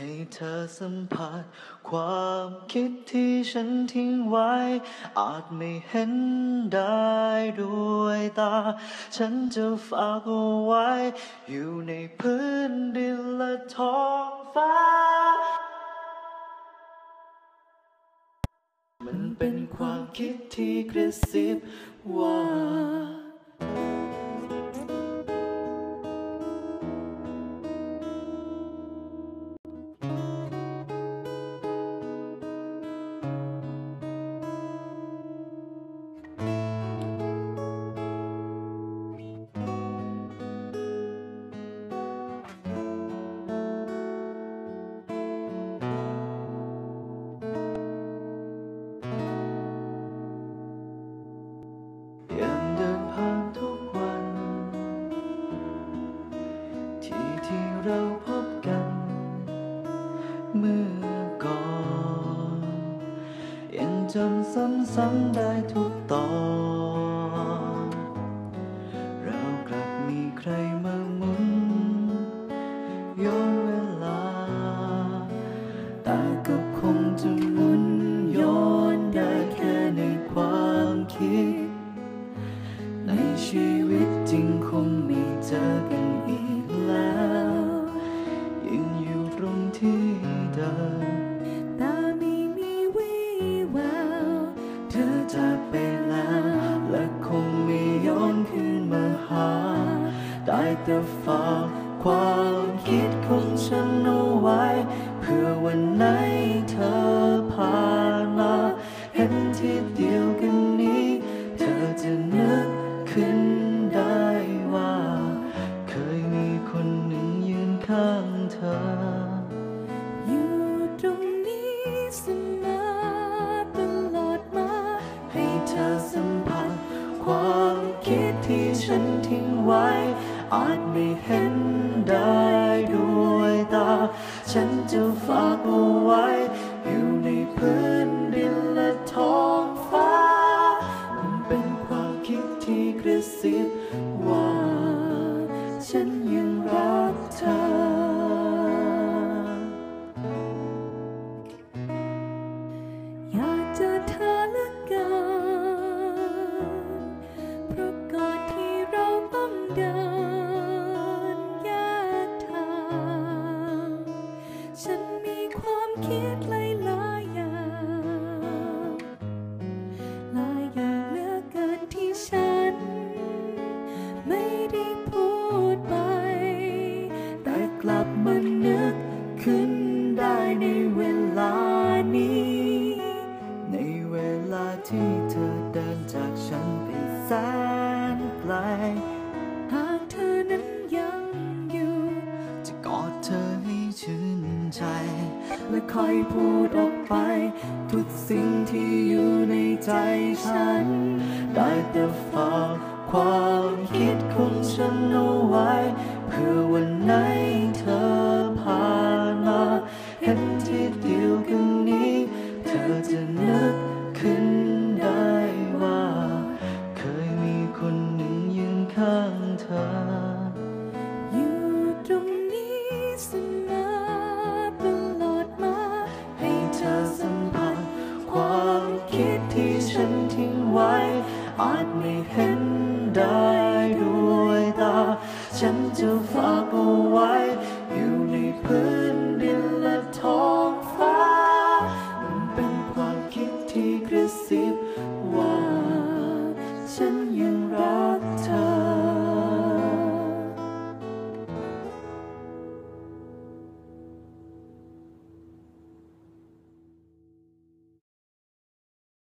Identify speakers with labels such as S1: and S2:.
S1: ให้เธอสัมผัส ความคิดที่ฉันทิ้งไว้ อาจไม่เห็นได้ด้วยตา ฉันจะฝากเอาไว้ อยู่ในพื้นดินและท้องฟ้า มันเป็นความคิดที่กระซิบว่า เราพบกัน เมื่อก่อน ยังจำซ้ำๆได้ทุกตอน แต่ฝากความคิดของฉันเอาไว้ เพื่อวันไหนเธอผ่านมา เห็นที่เดียวกันนี้ เธอจะนึกขึ้นได้ว่า เคยมีคนหนึ่งยืนข้างเธอ
S2: อยู่ตรงนี้เสมอตลอดมา
S1: ให้เธอสัมผัสความคิดที่ฉันทิ้งไว้ อาจไม่เห็นได้ด้วยตา ฉันจะฝากเอาไว้ อยู่ในพื้นดินและท้องฟ้า มันเป็นความคิดที่กระซิบว่า ฉันยังรัก ใจ และคอยพูดออกไป ทุกสิ่งที่อยู่ในใจฉัน ได้แต่ฝากความคิดของฉันเอาไว้ เพื่อวันไหนเธอผ่านมาเห็นที่เดียวกันนี้ เธอจะนึกขึ้นได้ว่า เคยมีคนหนึ่งยืนข้างเธอ ที่ฉันทิ้งไว้ อาจไม่เห็นได้ด้วยตา ฉันจะฝากเอาไว้